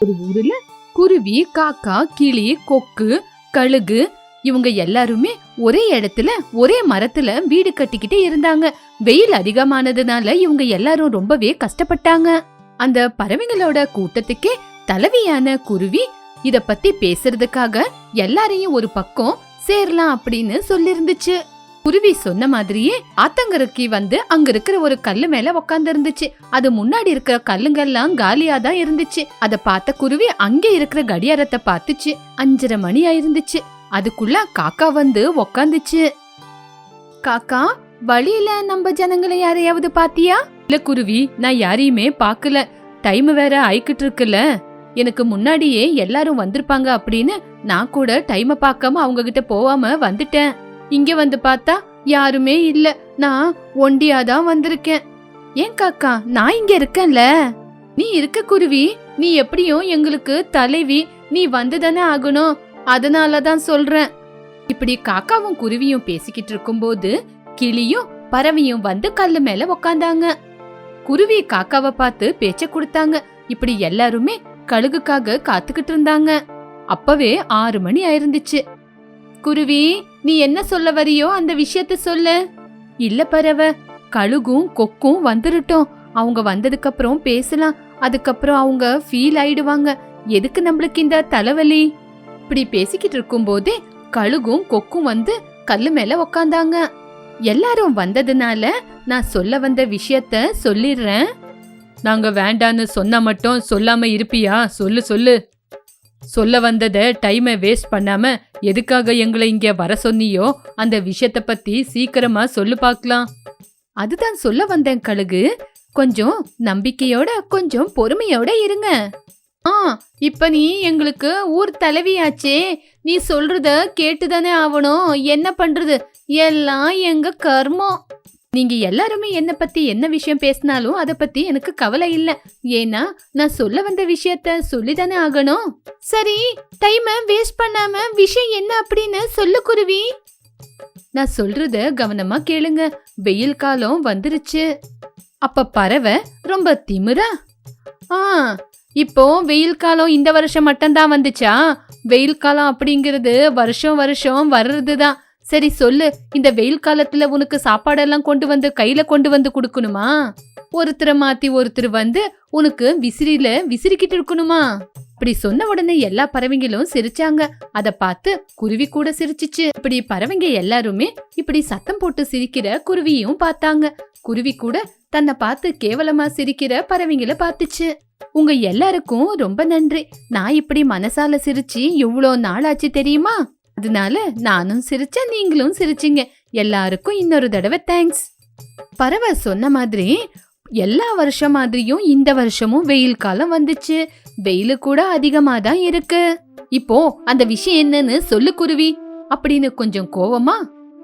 ஒரு ஊர்ல குருவி காக்கா கிளி கொக்கு கழுகு இவங்க எல்லாருமே ஒரே இடத்துல ஒரே மரத்துல வீடு கட்டிக்கிட்டே இருந்தாங்க. வெயில் அதிகமானதுனால இவங்க எல்லாரும் ரொம்பவே கஷ்டப்பட்டாங்க. அந்த பறவைங்களோட கூட்டத்துக்கே தலைவியான குருவி இத பத்தி பேசுறதுக்காக எல்லாரையும் ஒரு பக்கம் சேரலாம் அப்படின்னு சொல்லிருந்துச்சு. குருவி சொன்ன மாதிரியே ஆத்தங்கரைக்கு வந்து அங்க இருக்கிற ஒரு கல்லு மேல உக்காந்து இருந்துச்சு அது முன்னாடி இருக்கிற கல்லுங்கெல்லாம் காலியா தான் இருந்துச்சு. அத பார்த்த குருவி அங்கே இருக்கிற கடியாரத்தை பார்த்துச்சு. அஞ்சரை மணி ஆயிருந்துச்சு. அதுக்குள்ள காக்கா வந்து உக்காந்துச்சு. காக்கா வழியில நம்ம ஜனங்களை யாரையாவது பாத்தியா? இல்ல குருவி நான் யாரையுமே பார்க்கல. டைம் வேற ஆயிக்கிட்டு இருக்குல்ல. எனக்கு முன்னாடியே எல்லாரும் வந்திருப்பாங்க அப்படின்னு நான் கூட டைம பார்க்காம அவங்க கிட்ட போகாம வந்துட்டேன். இங்க வந்து பார்த்தா யாருமே இல்ல. நான் ஒண்டியா தான் வந்திருக்கேன். ஏன் காக்கா நான் இங்க இருக்கேன்ல? நீ இருக்க குருவி நீ எப்படியும் எங்களுக்கு தலைவி நீ வந்துதானே ஆகணும். அதனால தான் சொல்றேன். இப்படி காக்காவும் குருவியும் பேசிக்கிட்டு இருக்கும்போது கிளியும் பறவையும் வந்து கல்லு மேல உக்காந்தாங்க. குருவி காக்காவை பார்த்து பேச்ச கொடுத்தாங்க. இப்படி எல்லாருமே கழுகுக்காக காத்துக்கிட்டு இருந்தாங்க. அப்பவே ஆறு மணி ஆயிருந்துச்சு. குருவி நீ என்ன சொல்ல வரியோ அந்த விஷயத்த சொல்லு. இல்ல பறவை கழுகும் கொக்கும் வந்துருட்டோம். அவங்க வந்ததுக்கு அப்புறம் பேசலாம். அதுக்கப்புறம் அவங்க ஃபீல் ஆயிடுவாங்க. எதுக்கு நம்மளுக்கு இந்த தலைவலி? இப்படி பேசிக்கிட்டு இருக்கும்போதே கழுகும் கொக்கும் வந்து கல்லு மேல உக்காந்தாங்க. எல்லாரும் வந்ததுனால நான் சொல்ல வந்த விஷயத்த சொல்லிடுறேன். நாங்க வேண்டான்னு சொன்னா மட்டும் சொல்லாம இருப்பியா? சொல்லு சொல்லு. சொல்ல வந்தத டைமை வேஸ்ட் பண்ணாம எதுக்காக எங்களை இங்க வர சொன்னியோ அந்த விஷயத்த பத்தி சீக்கிரமா சொல்லு பார்க்கலாம். அதுதான் சொல்ல வந்தேன் கழுகு. கொஞ்சம் நம்பிக்கையோட கொஞ்சம் பொறுமையோட இருங்க. ஆ இப்ப நீ எங்களுக்கு ஊர் தலைவியாச்சே. நீ சொல்றத கேட்டுதானே ஆகணும் என்ன பண்றது? எல்லாம் எங்க கர்மம். நீங்க எல்லாருமே என்ன பத்தி என்ன விஷயம் பேசினாலும் அத பத்தி எனக்கு கவலை இல்ல. ஏன்னா நான் சொல்ல வந்த விஷயத்த சொல்லிதானே ஆகணும். சரி டைம வேஸ்ட் பண்ணாம விஷயம் என்ன அப்படின்னு சொல்லு குருவி. நான் சொல்றத கவனமா கேளுங்க. வெயில் காலம் வந்துருச்சு. அப்ப பறவை ரொம்ப திமிரா? ஆ இப்போ வெயில் காலம் இந்த வருஷம் மட்டும்தான் வந்துச்சா? வெயில் காலம் அப்படிங்கிறது வருஷம் வருஷம் வர்றதுதான். சரி சொல்லு இந்த வெயில் காலத்துல உனக்கு சாப்பாடெல்லாம் கொண்டு வந்து கையில கொண்டு வந்து கொடுக்கணுமா? ஒருத்தரை மாத்தி ஒருத்தர் வந்து உனக்கு விசிறியில விசிறிக்கிட்டு இருக்கணுமா? இப்படி சொன்ன உடனே எல்லா பறவைங்களும் சிரிச்சாங்க. அத பார்த்து குருவி கூட சிரிச்சுச்சு. இப்படி பறவைங்க எல்லாருமே இப்படி சத்தம் போட்டு சிரிக்கிற குருவியும் பார்த்தாங்க. குருவி கூட தன்னை பார்த்து கேவலமா சிரிக்கிற பறவைங்களை பார்த்துச்சு. உங்க எல்லாருக்கும் ரொம்ப நன்றி. நான் இப்படி மனசால சிரிச்சு எவ்வளோ நாளாச்சு தெரியுமா? அதனால நானும் சிரிச்சேன் நீங்களும் சிரிச்சீங்க. எல்லாருக்கும் இன்னொரு தடவை தேங்க்ஸ் பறவை சொன்ன மாதிரி எல்லா வருஷம் மாதிரியும் இந்த வருஷமும் வெயில் காலம் வந்துச்சு. வெயிலு கூட அதிகமா தான் இருக்கு. இப்போ அந்த விஷயம் என்னன்னு சொல்லு குருவி. அப்படின்னு கொஞ்சம் கோவமா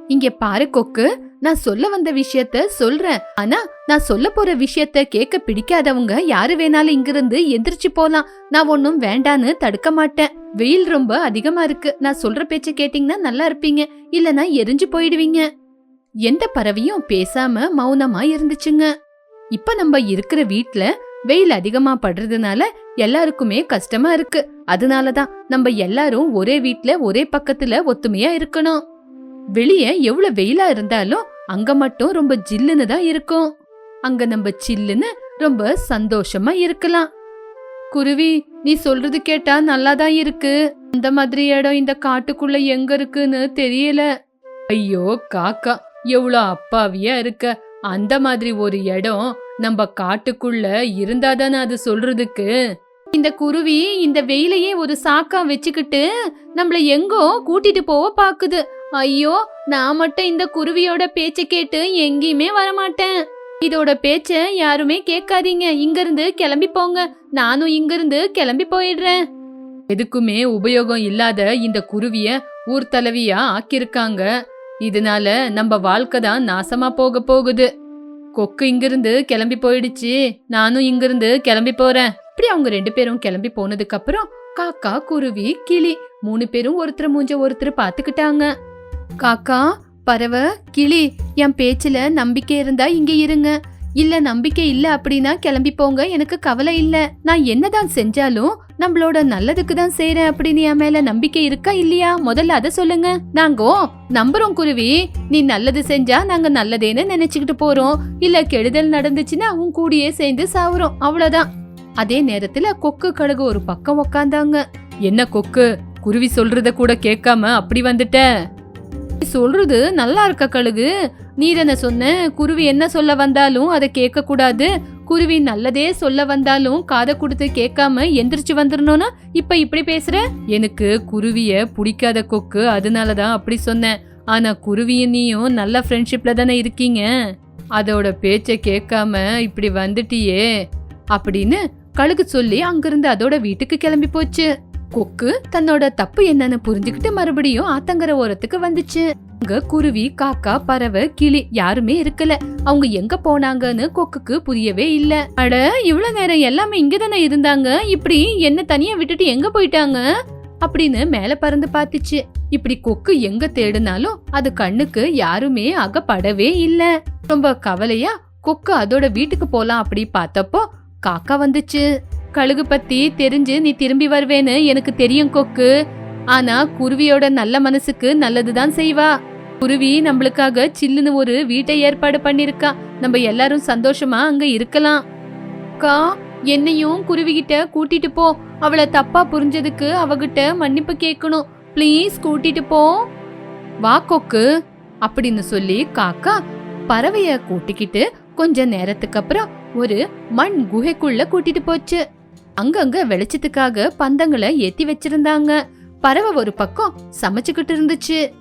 இங்க பாரு கொக்கு நான் சொல்ல வந்த விஷயத்த சொல்றேன். ஆனா நான் சொல்ல போற விஷயத்த கேட்க பிடிக்காதவங்க யாரு வேணாலும் இங்கிருந்து எந்திரிச்சு போலாம். நான் ஒன்னும் வேண்டான்னு தடுக்க மாட்டேன். வெயில் ரொம்ப அதிகமா இருக்கு. நான் சொல்ற பேச்ச கேட்டீங்கன்னா நல்லா இருப்பீங்க. இல்லனா எரிஞ்சு போயிடுவீங்க. எந்த பறவையும் பேசாம மௌனமா இருந்துச்சுங்க. இப்ப நம்ம இருக்கிற வீட்ல வெயில் அதிகமா படுறதுனால எல்லாருக்குமே கஷ்டமா இருக்கு. அதனாலதான் நம்ம எல்லாரும் ஒரே வீட்ல ஒரே பக்கத்துல ஒத்துமையா இருக்கணும். வெளியே எவ்வளவு வெயிலா இருந்தாலும் அங்க மட்டும் ரொம்ப ஜில்லுன்னு தான் இருக்கும். அங்க நம்ம சில்லுன்னு ரொம்ப சந்தோஷமா இருக்கலாம். குருவி நீ சொல்றது கேட்டா நல்லா தான் இருக்கு. அந்த மாதிரி இடம் இந்த காட்டுக்குள்ள எங்க இருக்குன்னு தெரியல. ஐயோ காக்கா எவ்வளோ அப்பாவியா இருக்க. அந்த மாதிரி ஒரு இடம் நம்ம காட்டுக்குள்ள இருந்தாதானே அது சொல்றதுக்கு? இந்த குருவி இந்த வெயிலையே ஒரு சாக்கா வச்சுக்கிட்டு நம்மள எங்கோ கூட்டிட்டு போக பாக்குது. ஐயோ நான் மட்டும் இந்த குருவியோட பேச்ச கேட்டு எங்கேயுமே வரமாட்டேன். இதோட பேச்ச யாருமே கேட்காதீங்க. இங்கிருந்து கிளம்பி போங்க. நானும் இங்கிருந்து கிளம்பி போயிடுறேன். எதுக்குமே உபயோகம் இல்லாத இந்த குருவிய ஊர் தலைவியா ஆக்கியிருக்காங்க. இதனால நம்ம வாழ்க்கை தான் நாசமா போக போகுது. கொக்கு இங்கிருந்து கிளம்பி போயிடுச்சு. நானும் இங்கிருந்து கிளம்பி போறேன். இப்படி அவங்க ரெண்டு பேரும் கிளம்பி போனதுக்கு அப்புறம் காக்கா குருவி கிளி மூணு பேரும் ஒருத்தர் மூஞ்ச ஒருத்தர் பாத்துக்கிட்டாங்க காக்கா பறவை கிளி என் பேச்சுல நம்பிக்கை இருந்தா இங்க இருங்க. இல்ல நம்பிக்கை இல்ல அப்படின்னா கிளம்பி போங்க. எனக்கு கவலை இல்ல. நான் என்னதான் செஞ்சாலும் நம்மளோட நல்லதுக்கு தான் செய்யறேன் அப்படின்னு என் மேல நம்பிக்கை இருக்கா இல்லையா? முதல்ல அத சொல்லுங்க. நாங்கோ நம்புறோம் குருவி. நீ நல்லது செஞ்சா நாங்க நல்லதேன்னு நினைச்சுக்கிட்டு போறோம். இல்ல கெடுதல் நடந்துச்சுன்னா உன் கூடயே சேர்ந்து சாவுறோம். அவ்வளவுதான். அதே நேரத்துல கொக்கு கழுகு ஒரு பக்கம் உக்காந்தாங்க. என்ன கொக்கு? குருவி சொல்றத கூட கேட்காம அப்படி வந்துட்ட? சொல்றது நல்லா இருக்க கழுகு. நீ தானே சொன்ன குருவி என்ன சொல்ல வந்தாலும் அதை கேட்க கூடாது குருவி நல்லதே சொல்ல வந்தாலும் காதை கொடுத்து கேட்காம எந்திரிச்சு வந்துடணும்னா இப்ப இப்படி பேசுற? எனக்கு குருவிய பிடிக்காத கொக்கு அதனாலதான் அப்படி சொன்னேன். ஆனா குருவியும் நீயும் நல்ல ஃப்ரெண்ட்ஷிப்ல தானே இருக்கீங்க. அதோட பேச்சை கேட்காம இப்படி வந்துட்டியே. அப்படின்னு கழுகு சொல்லி அங்கிருந்து அதோட வீட்டுக்கு கிளம்பி போச்சு. கொக்கு தன்னோட தப்பு என்னன்னு புரிஞ்சுக்கிட்டு மறுபடியும் ஆத்தங்கர ஓரத்துக்கு வந்துச்சு. அங்க குருவி காக்கா பறவை கிளி யாருமே இருக்கல. அவங்க எங்க போனாங்கன்னு கொக்குக்கு புரியவே இல்ல. அட இவ்வளவு நேரம் எல்லாமே இங்க தானே இருந்தாங்க. இப்படி என்ன தனியா விட்டுட்டு எங்க போயிட்டாங்க? அப்படின்னு மேல பறந்து பாத்துச்சு இப்படி கொக்கு எங்க தேடினாலும் அது கண்ணுக்கு யாருமே அகப்படவே இல்ல. ரொம்ப கவலையா கொக்கு அதோட வீட்டுக்கு போலாம் அப்படி பார்த்தப்போ காக்கா வந்துச்சு. கழுகு பத்தி தெரிஞ்சு நீ திரும்பி வருவேன்னு எனக்கு தெரியும் கொக்கு. ஆனா குருவியோட நல்ல மனசுக்கு நல்லதுதான் செய்வா. குருவி நம்மளுக்காக சில்லுன்னு ஒரு வீட்டை ஏற்பாடு பண்ணிருக்கா நம்ம எல்லாரும் சந்தோஷமா அங்க இருக்கலாம். அக்கா என்னையும் குருவிகிட்ட கூட்டிட்டு போ. அவளை தப்பா புரிஞ்சதுக்கு அவகிட்ட மன்னிப்பு கேட்கணும். ப்ளீஸ் கூட்டிட்டு போ. வா கொக்கு அப்படின்னு சொல்லி காக்கா பறவைய கூட்டிக்கிட்டு கொஞ்ச நேரத்துக்கு அப்புறம் ஒரு மண் குகைக்குள்ள கூட்டிட்டு போச்சு. அங்கங்க வெளிச்சத்துக்காக பந்தங்களை ஏத்தி வச்சிருந்தாங்க. பறவை ஒரு பக்கம் சமைச்சுக்கிட்டு இருந்துச்சு.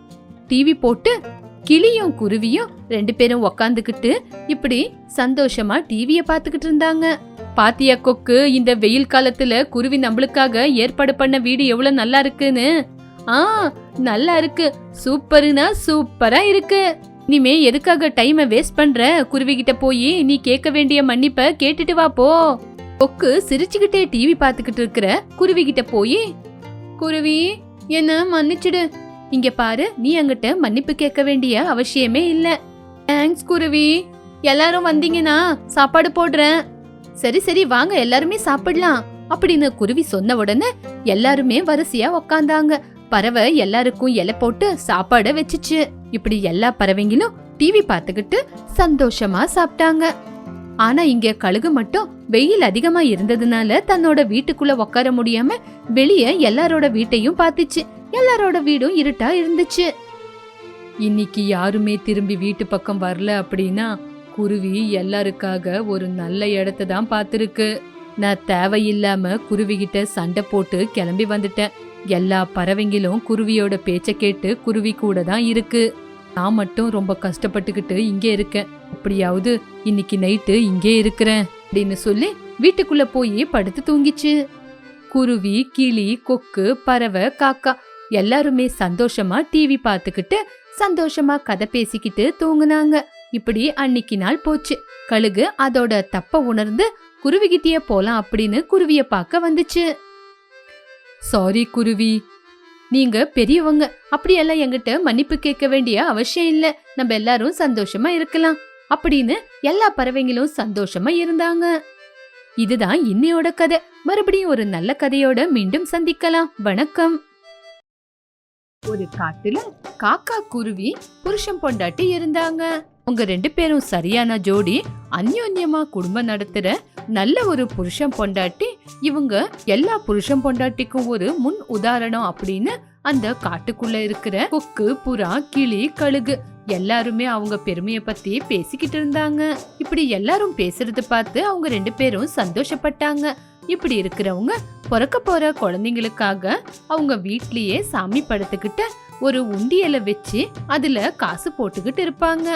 டிவி போட்டு கிளியும் குருவியும் ரெண்டு பேரும் உக்காந்துக்கிட்டு இப்படி சந்தோஷமா டிவிய பாத்துக்கிட்டு இருந்தாங்க. பாத்தியா கொக்கு இந்த வெயில் காலத்துல குருவி நம்மளுக்காக ஏற்பாடு பண்ண வீடு எவ்வளவு நல்லா இருக்குன்னு. ஆ நல்லா இருக்கு. சூப்பர்னா சூப்பரா இருக்கு. இனிமே எதுக்காக டைமை வேஸ்ட் பண்ற? குருவி கிட்ட போய் நீ கேட்க வேண்டிய மன்னிப்ப கேட்டுட்டு வா போ. கொக்கு சிரிச்சுக்கிட்டே டிவி பாத்துக்கிட்டு இருக்கிற குருவிகிட்ட போய் குருவி என்ன மன்னிச்சிடு. இங்க பாரு நீ அங்கிட்ட மன்னிப்பு கேட்க வேண்டிய அவசியமே இல்ல. தேங்க்ஸ் குருவி. எல்லாரும் வந்தீங்கன்னா சாப்பாடு போடுறேன். சரி சரி வாங்க எல்லாருமே சாப்பிடலாம். அப்படின்னு குருவி சொன்ன உடனே எல்லாருமே வரிசையா உக்காந்தாங்க. பறவை எல்லாருக்கும் இலை போட்டு சாப்பாட வச்சுச்சு. இப்படி எல்லா பறவைங்களும் டிவி பார்த்துக்கிட்டு சந்தோஷமா சாப்பிட்டாங்க. ஆனா இங்க கழுகு மட்டும் வெயில் அதிகமா இருந்ததுனால தன்னோட வீட்டுக்குள்ள உட்கார முடியாம வெளிய எல்லாரோட வீட்டையும் பார்த்துச்சு. எல்லாரோட வீடும் இருட்டா இருந்துச்சு. இன்னைக்கு யாருமே திரும்பி வீட்டு பக்கம் வரல அப்படின்னா குருவி எல்லாருக்காக ஒரு நல்ல இடத்த தான் பார்த்துருக்கு. நான் தேவையில்லாம குருவிகிட்ட சண்டை போட்டு கிளம்பி வந்துட்டேன். எல்லா பறவைங்களும் குருவியோட பேச்சை கேட்டு குருவி கூட தான் இருக்கு. நான் மட்டும் ரொம்ப கஷ்டப்பட்டுக்கிட்டு இங்கே இருக்கேன். அப்படியாவது இன்னைக்கு நைட்டு இங்கே இருக்கிறேன் அப்படின்னு சொல்லி வீட்டுக்குள்ள போய் படுத்து தூங்கிச்சு. குருவி கிளி கொக்கு பறவை காக்கா எல்லாருமே சந்தோஷமா டிவி பார்த்துக்கிட்டு சந்தோஷமா கதை பேசிக்கிட்டு தூங்குனாங்க. இப்படி அன்னைக்கு நாள் போச்சு. கழுகு அதோட தப்ப உணர்ந்து குருவிகிட்டயே போலாம் அப்படின்னு குருவிய பார்க்க வந்துச்சு. சாரி குருவி. நீங்க பெரியவங்க. அப்படியெல்லாம் என்கிட்ட மன்னிப்பு கேட்க வேண்டிய அவசியம் இல்ல. நம்ம எல்லாரும் சந்தோஷமா இருக்கலாம். அப்படின்னு எல்லா பறவைங்களும் சந்தோஷமா இருந்தாங்க. இதுதான் இன்னையோட கதை. மறுபடியும் ஒரு நல்ல கதையோட மீண்டும் சந்திக்கலாம். வணக்கம். ஒரு காட்டுல காக்கா குருவி புருஷன் பொண்டாட்டி இருந்தாங்க. உங்க ரெண்டு பேரும் சரியான ஜோடி அந்யோன்யமா குடும்பம் நடத்துற நல்ல ஒரு புருஷன் பொண்டாட்டி இவங்க எல்லா புருஷன் பொண்டாட்டிக்கும் ஒரு முன் உதாரணம் அப்படின்னு அந்த காட்டுக்குள்ள இருக்கிற கொக்கு புறா கிளி கழுகு எல்லாருமே அவங்க பெருமைய பத்தி பேசிக்கிட்டு இருந்தாங்க. இப்படி எல்லாரும் பேசுறத பார்த்து அவங்க ரெண்டு பேரும் சந்தோஷப்பட்டாங்க. இப்படி இருக்கிறவங்க பிறக்க போற குழந்தைங்களுக்காக அவங்க வீட்லயே சாமி படுத்துக்கிட்ட ஒரு உண்டியல வச்சு அதுல காசு போட்டுக்கிட்டு இருப்பாங்க.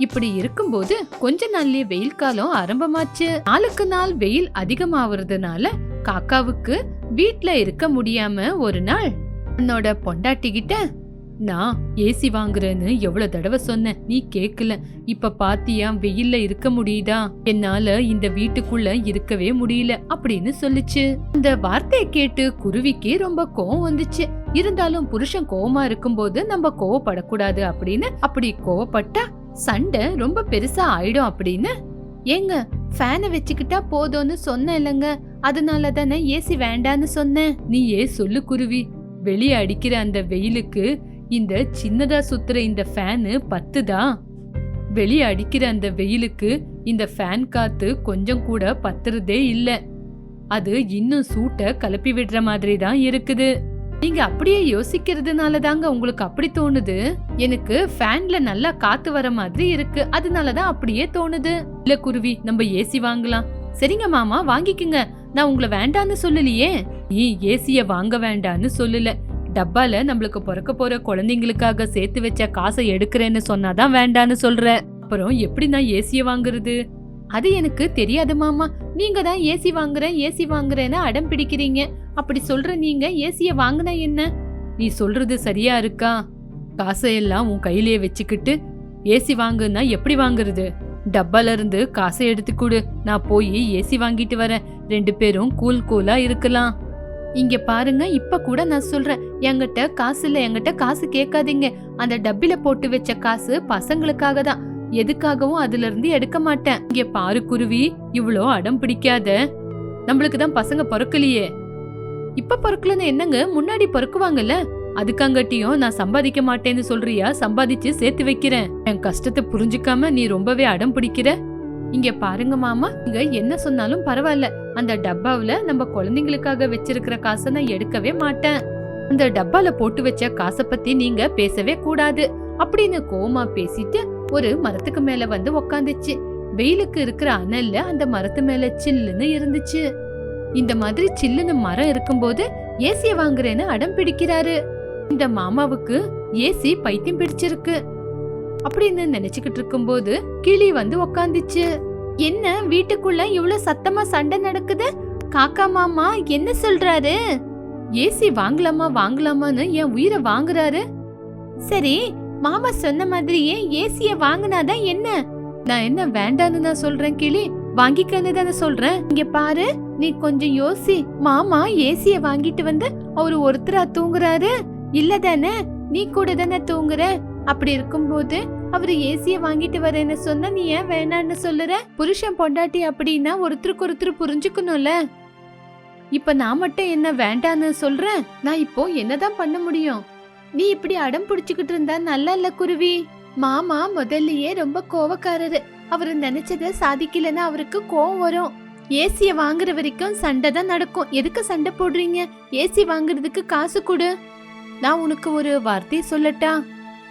இப்படி இருக்கும்போது கொஞ்ச நாள்லயே வெயில் காலம் ஆரம்பமாச்சு. நாளுக்கு நாள் வெயில் அதிகமாவறதுனால காக்காவுக்கு வீட்ல இருக்க முடியாம ஒரு நாள் தன்னோட பொண்டாட்டி கிட்ட நான் ஏசி வாங்குறேன்னு எவ்வளவு தடவை சொன்னேன் நீ கேக்கல. இப்ப பாத்தியா வெயில்ல இருக்க முடியுதா? என்னால இந்த வீட்டுக்குள்ள இருக்கவே முடியல அப்படின்னு சொல்லுச்சு. இந்த வார்த்தையை கேட்டு குருவிக்கு ரொம்ப கோவம் வந்துச்சு. இருந்தாலும் புருஷன் கோவமா இருக்கும்போது நம்ம கோவப்படக்கூடாது அப்படின்னு அப்படி கோவப்பட்டா சண்டை ரொம்ப பெருசா ஆயிடும் அப்படின்னு. ஏங்க ஃபேனை வச்சுக்கிட்டா போதும்னு சொன்னேன் இல்லைங்க. அதனால தானே ஏசி வேண்டான்னு சொன்னேன். நீ ஏ சொல்லு குருவி. வெளியே அடிக்கிற அந்த வெயிலுக்கு இந்த சின்னதா சுத்துற இந்த ஃபேனு பத்துதா? வெளியே அடிக்கிற அந்த வெயிலுக்கு இந்த ஃபேன் காத்து கொஞ்சம் கூட பத்துறதே இல்லை. அது இன்னும் சூட்டை கிளப்பி விடுற மாதிரி தான் இருக்குது. நீங்க அப்படியே யோசிக்கிறதுனால தாங்க உங்களுக்கு அப்படி தோணுது? எனக்கு ஃபேன்ல நல்லா காத்து வர மாதிரி இருக்கு. அதனால தான் அப்படியே தோணுது. இல்ல குருவி நம்ம ஏசி வாங்கலாம். சரிங்க மாமா வாங்கிக்குங்க. நான் உங்களை வேண்டான்னு சொல்லலையே. நீ ஏசிய வாங்க வேண்டான்னு சொல்லல. டப்பால நம்மளுக்கு பிறக்க போற குழந்தைங்களுக்காக சேர்த்து வச்ச காசை எடுக்கிறேன்னு சொன்னாதான் வேண்டான்னு சொல்ற. அப்புறம் எப்படி நான் ஏசிய வாங்குறது? அது எனக்கு தெரியாது மாமா. நீங்க தான் ஏசி வாங்குறேன் ஏசி வாங்குறேன்னு அடம் பிடிக்கிறீங்க. அப்படி சொல்ற நீங்க ஏசிய வாங்கினா என்ன? நீ சொல்றது சரியா இருக்கா? காசை எல்லாம் உன் கையிலேயே வச்சுக்கிட்டு ஏசி வாங்குன்னா எப்படி வாங்குறது? டப்பால இருந்து காசை எடுத்து கொடு. நான் போய் ஏசி வாங்கிட்டு வரேன். ரெண்டு பேரும் கூல் கூலா இருக்கலாம். இங்க பாருங்க இப்ப கூட நான் சொல்றேன். என்கிட்ட காசு இல்ல என்கிட்ட காசு கேட்காதீங்க. அந்த டப்பில போட்டு வச்ச காசு பசங்களுக்காக தான். எதுக்காகவும் அதுல இருந்து எடுக்க மாட்டேன். இங்க பாரு குருவி இவ்வளோ அடம் பிடிக்காத. நம்மளுக்கு தான் பசங்க பிறக்கலையே. இப்ப பிறக்கலன்னு என்னங்க? முன்னாடி பிறக்குவாங்கல்ல? அதுக்காங்கட்டியும் நான் சம்பாதிக்க மாட்டேன்னு சொல்றியா? சம்பாதிச்சு சேர்த்து வைக்கிறேன். என் கஷ்டத்தை புரிஞ்சுக்காம நீ ரொம்பவே அடம் பிடிக்கிற. இங்க பாருங்க மாமா நீங்க என்ன சொன்னாலும் பரவாயில்ல. அந்த டப்பாவில நம்ம குழந்தைங்களுக்காக வச்சிருக்கிற காசை நான் எடுக்கவே மாட்டேன். அந்த டப்பால போட்டு வச்ச காசை பத்தி நீங்க பேசவே கூடாது. அப்படின்னு கோமா பேசிட்டு ஒரு மரத்துக்கு மேல வந்து உக்காந்துச்சு. வெயிலுக்கு இருக்கிற அனல்ல அந்த மரத்து மேல சில்லுன்னு இருந்துச்சு. இந்த மாதிரி சில்லுன்னு மரம் இருக்கும்போது ஏசிய வாங்குறேன்னு அடம் பிடிக்கிறாரு. இந்த மாமாவுக்கு ஏசி பைத்தியம் பிடிச்சிருக்கு. அப்படின்னு நினைச்சுக்கிட்டு இருக்கும்போது கிளி வந்து உக்காந்துச்சு. என்ன வீட்டுக்குள்ள இவ்வளவு சத்தமா சண்டை நடக்குது? காக்கா மாமா என்ன சொல்றாரு? ஏசி வாங்கலாமா வாங்கலாமான்னு என் உயிரை வாங்குறாரு. சரி மாமா சொன்ன மாதிரியே ஏசிய வாங்கினாதான் என்ன? நான் என்ன வேண்டான்னு தான் சொல்றேன் கிளி. வாங்கிக்கன்னு தானே சொல்றேன். இங்க பாரு நீ கொஞ்சம் யோசி. மாமா ஏசிய வாங்கிட்டு வந்து அவரு ஒருத்தரா தூங்குறாரு. இல்ல தானே நீ கூட தானே தூங்குற. அப்படி இருக்கும்போது அவரு ஏசிய வாங்கிட்டு வரேன்னு சொன்னா நீ ஏன் வேணான்னு சொல்லுற? புருஷன் பொண்டாட்டி அப்படின்னா ஒருத்தருக்கு ஒருத்தர் புரிஞ்சுக்கணும்ல. இப்ப நான் மட்டும் என்ன வேண்டான்னு சொல்றேன்? நான் இப்போ என்னதான் பண்ண முடியும்? நீ இப்படி அடம் பிடிச்சுக்கிட்டு இருந்தா நல்லா இல்ல குருவி? மாமா முதல்லயே ரொம்ப கோவக்காரரு. அவரு நினைச்சத சாதிக்கலன்னா அவருக்கு கோவம் வரும். ஏசிய வாங்குற வரைக்கும் சண்டை தான் நடக்கும். எதுக்கு சண்டை போடுறீங்க? ஏசி வாங்குறதுக்கு காசு கொடு. நான் உனக்கு ஒரு வார்த்தை சொல்லட்டா?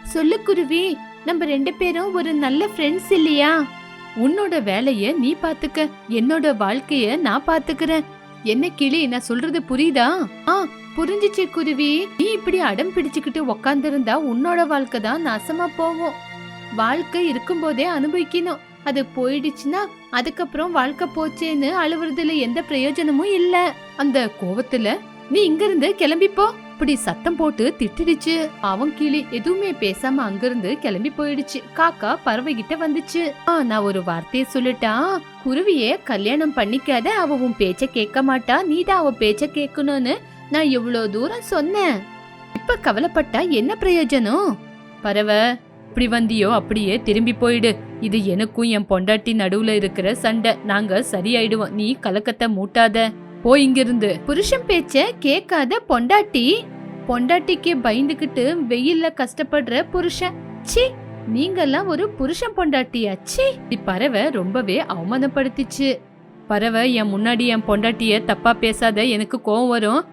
சொல்லு குருவி நம்ம ரெண்டு பேரும் ஒரு நல்ல ஃப்ரெண்ட்ஸ் இல்லையா? உன்னோட வேலைய நீ பாத்துக்க. என்னோட வாழ்க்கைய நான் பாத்துக்கிறேன். என்ன கிளி நான் சொல்றது புரியுதா? ஆ புரிஞ்சுச்சு குருவி. நீ இப்படி அடம் பிடிச்சுக்கிட்டு உக்காந்துருந்தா உன்னோட வாழ்க்கை தான் நாசமா போகும். வாழ்க்கை இருக்கும்போதே அனுபவிக்கணும். அது போயிடுச்சுன்னா அதுக்கப்புறம் வாழ்க்கை போச்சேன்னு அழுவுறதுல எந்த பிரயோஜனமும் இல்ல. அந்த கோவத்துல நீ இங்க இருந்து அப்படி சத்தம் போட்டு திட்டிடுச்சு. அவன் கிளி எதுவுமே பேசாம அங்கிருந்து கிளம்பி போயிடுச்சு. காக்கா பறவை கிட்ட வந்துச்சு. ஆ நான் ஒரு வார்த்தைய சொல்லிட்டான். குருவிய கல்யாணம் பண்ணிக்காத. அவ உன் பேச்ச கேட்க மாட்டா. நீதான் அவ பேச்ச கேட்கணும்னு நான் எவ்வளவு தூரம் சொன்னேன். இப்ப கவலைப்பட்டா என்ன பிரயோஜனம்? பறவை இப்படி வந்தியோ அப்படியே திரும்பி போயிடு. இது எனக்கும் என் பொண்டாட்டி நடுவுல இருக்கிற சண்டை. நாங்க சரியாயிடுவோம். நீ கலக்கத்தை மூட்டாத. போய் இங்கிருந்து. புருஷன் பேச்ச கேட்காத பொண்டாட்டி. பொண்டாட்டிக்கு பயந்துகிட்டு வெயில்ல கஷ்டப்படுற புருஷன். சி நீங்கெல்லாம் ஒரு புருஷன் பொண்டாட்டியா? சி பறவை ரொம்பவே அவமானப்படுத்திச்சு. பறவை என் முன்னாடி என் பொண்டாட்டிய தப்பா பேசாத எனக்கு கோவம் வரும்.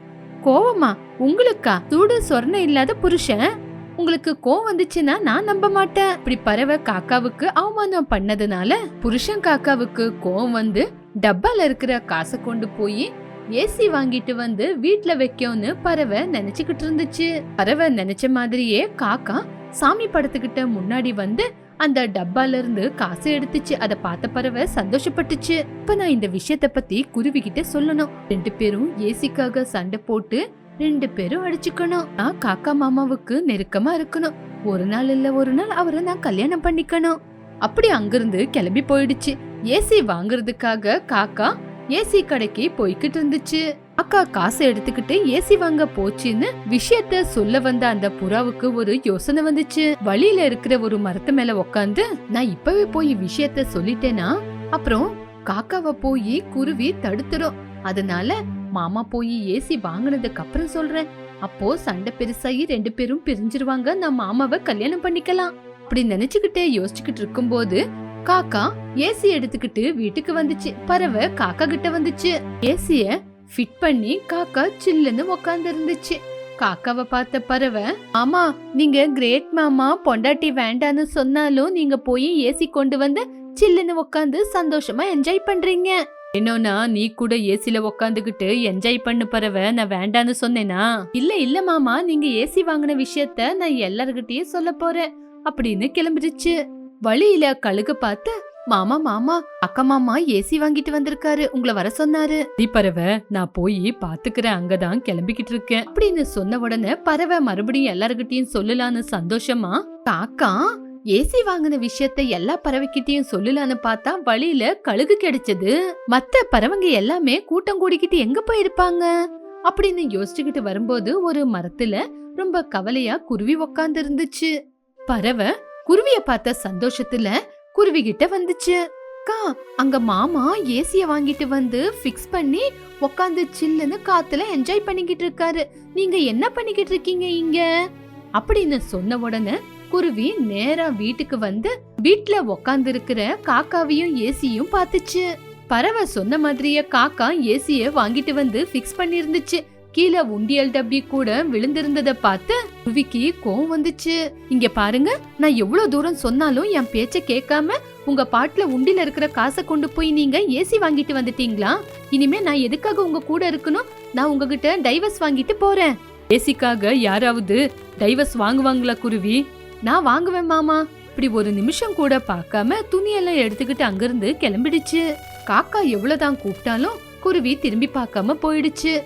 கோவமா? உங்களுக்கா? சூடு சொர்ண இல்லாத புருஷன். உங்களுக்கு கோவம் வந்துச்சுன்னா நான் நம்ப மாட்டேன். இப்படி பறவை காக்காவுக்கு அவமானம் பண்ணதுனால புருஷன் காக்காவுக்கு கோவம் வந்து டப்பால இருக்கிற காசை கொண்டு போய் ஏசி வாங்கிட்டு வந்து வீட்ல வைக்கும்னு பறவை நினைச்சுக்கிட்டு இருந்துச்சு. பறவை நினைச்ச மாதிரியே காக்கா சாமி படத்துக்கிட்ட முன்னாடி வந்து அந்த டப்பால இருந்து காசு எடுத்துச்சு. அத பார்த்த பறவை சந்தோஷப்பட்டுச்சு. இப்ப நான் இந்த விஷயத்த பத்தி குருவி கிட்ட சொல்லணும். ரெண்டு பேரும் ஏசிக்காக சண்டை போட்டு ரெண்டு பேரும் அடிச்சுக்கணும். நான் காக்கா மாமாவுக்கு நெருக்கமா இருக்கணும். ஒரு நாள் இல்ல ஒரு நாள் அவரை நான் கல்யாணம் பண்ணிக்கணும். அப்படி அங்கிருந்து கிளம்பி போயிடுச்சு. ஏசி வாங்குறதுக்காக காக்கா ஏசி கடைக்கு போய்கிட்டு இருந்துச்சு. அக்கா காசு எடுத்துக்கிட்டு ஏசி வாங்க போச்சுன்னு விஷயத்த சொல்ல வந்த அந்த புறாவுக்கு ஒரு யோசனை வந்துச்சு. வழியில இருக்கிற ஒரு மரத்து மேல உக்காந்து நான் இப்பவே போய் விஷயத்த சொல்லிட்டேனா? அப்புறம் காக்காவை போய் குருவி தடுத்துரும். அதனால மாமா போய் ஏசி வாங்குனதுக்கு அப்புறம் சொல்றேன். அப்போ சண்டை பெருசாகி ரெண்டு பேரும் பிரிஞ்சிருவாங்க. நான் மாமாவை கல்யாணம் பண்ணிக்கலாம். அப்படி நினைச்சுக்கிட்டே யோசிச்சுக்கிட்டு இருக்கும்போது காக்கா ஏசி எடுத்துக்கிட்டு வீட்டுக்கு வந்துச்சு. பறவை காக்கா கிட்ட வந்துச்சு. ஏசிய ஃபிட் பண்ணி காக்கா சில்லுன்னு உக்காந்து இருந்துச்சு காக்காவை பார்த்த பறவை ஆமா நீங்க கிரேட் மாமா பொண்டாட்டி வேண்டான்னு சொன்னாலும் நீங்க போய் ஏசி கொண்டு வந்து சில்லுன்னு உக்காந்து சந்தோஷமா என்ஜாய் பண்றீங்க. என்னன்னா நீ கூட ஏசில உக்காந்துகிட்டு என்ஜாய் பண்ணு பறவை நான் வேண்டான்னு சொன்னேனா? இல்ல இல்ல மாமா நீங்க ஏசி வாங்கின விஷயத்த நான் எல்லார்கிட்டயும் சொல்ல போறேன். அப்படின்னு கிளம்பிடுச்சு. வழியில கழுகு பார்த்து மாமா மாமா அக்கா மாமா ஏசி வாங்கிட்டு வந்திருக்காரு. உங்களை வர சொன்னாரு. நீ பறவை நான் போய் பாத்துக்கிறேன். அங்கதான் கிளம்பிக்கிட்டு இருக்கேன். அப்படின்னு சொன்ன உடனே பறவை மறுபடியும் எல்லாருக்கிட்டையும் சொல்லலான்னு சந்தோஷமா? காக்கா ஏசி வாங்கின விஷயத்த எல்லா பறவைக்கிட்டையும் சொல்லலான்னு பார்த்தா வழியில கழுகு கிடைச்சது. மத்த பறவைங்க எல்லாமே கூட்டம் கூடிக்கிட்டு எங்க போயிருப்பாங்க? அப்படின்னு யோசிச்சுக்கிட்டு வரும்போது ஒரு மரத்துல ரொம்ப கவலையா குருவி உக்காந்து இருந்துச்சு பறவை குருவிய பார்த்த சந்தோஷத்துல குருவி கிட்ட வந்துச்சு. அக்கா அங்க மாமா ஏசிய வாங்கிட்டு வந்து ஃபிக்ஸ் பண்ணி உக்காந்து சில்லுன்னு காத்துல என்ஜாய் பண்ணிக்கிட்டு இருக்காரு. நீங்க என்ன பண்ணிக்கிட்டு இருக்கீங்க இங்க? அப்படின்னு சொன்ன உடனே குருவி நேரா வீட்டுக்கு வந்து வீட்ல உக்காந்து இருக்கிற காக்காவையும் ஏசியும் பார்த்துச்சு. பறவை சொன்ன மாதிரியே காக்கா ஏசிய வாங்கிட்டு வந்து ஃபிக்ஸ் பண்ணிருந்துச்சு. இருந்துச்சு கீழே உண்டியல் டப்பி கூட விழுந்திருந்தத பார்த்து குருவிக்கு கோவம் வந்துச்சு. இங்க பாருங்க நான் எவ்வளவு தூரம் சொன்னாலும் என் பேச்ச கேட்காம உங்க பாட்டுல உண்டில இருக்கிற காசை கொண்டு போய் நீங்க ஏசி வாங்கிட்டு வந்துட்டீங்களா? இனிமே நான் எதுக்காக உங்க கூட இருக்கணும்? நான் உங்ககிட்ட டைவர்ஸ் வாங்கிட்டு போறேன். ஏசிக்காக யாராவது டைவர்ஸ் வாங்குவாங்களா குருவி? நான் வாங்குவேன் மாமா. இப்படி ஒரு நிமிஷம் கூட பார்க்காம துணியெல்லாம் எடுத்துக்கிட்டு அங்கிருந்து கிளம்பிடுச்சு. காக்கா எவ்வளவுதான் கூப்பிட்டாலும் குருவி திரும்பி பார்க்காம போயிடுச்சு.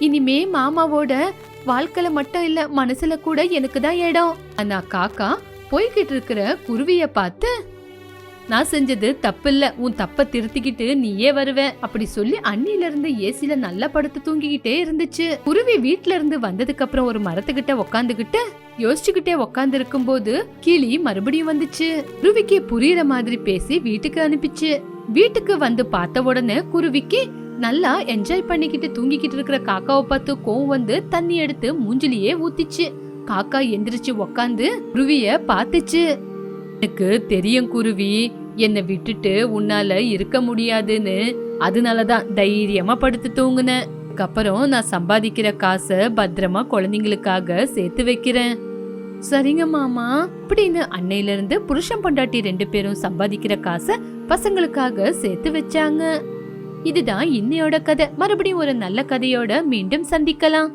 இனிமே மாமாவோட வாழ்க்கையில மட்டும் இல்ல மனசுல கூட எனக்கு தான் இடம். ஆனா காக்கா போய்கிட்டு இருக்கிற குருவிய பார்த்து நான் செஞ்சது தப்பில்ல. உன் தப்ப திருத்திக்கிட்டு நீயே வருவ. அப்படி சொல்லி அண்ணில இருந்து ஏசில நல்லா படுத்து தூங்கிக்கிட்டே இருந்துச்சு. குருவி வீட்ல இருந்து வந்ததுக்கு அப்புறம் ஒரு மரத்துக்கிட்ட உக்காந்துகிட்டு யோசிச்சுக்கிட்டே உக்காந்து இருக்கும்போது கிளி மறுபடியும் வந்துச்சு. குருவிக்கு புரியுற மாதிரி பேசி வீட்டுக்கு அனுப்பிச்சு. வீட்டுக்கு வந்து பார்த்த உடனே குருவிக்கு நல்லா என்ஜாய் பண்ணிக்கிட்டு தூங்கிக்கிட்டு இருக்கிற காக்காவை பார்த்து கோவம் வந்து தண்ணி எடுத்து மூஞ்சிலேயே ஊத்திச்சு. காக்கா எந்திரிச்சு உக்காந்து குருவிய பாத்துச்சு எனக்கு தெரியும் குருவி என்னை விட்டுட்டு உன்னால இருக்க முடியாதுன்னு. அதனாலதான் தைரியமா படுத்து தூங்குனேன். அதுக்கப்புறம் நான் சம்பாதிக்கிற காசை பத்திரமா குழந்தைங்களுக்காக சேர்த்து வைக்கிறேன். சரிங்க மாமா. அப்படின்னு அன்னையில இருந்து புருஷன் பொண்டாட்டி ரெண்டு பேரும் சம்பாதிக்கிற காசை பசங்களுக்காக சேர்த்து வச்சாங்க. இதுதான் இன்னையோட கதை. மறுபடியும் ஒரு நல்ல கதையோட மீண்டும் சந்திக்கலாம்.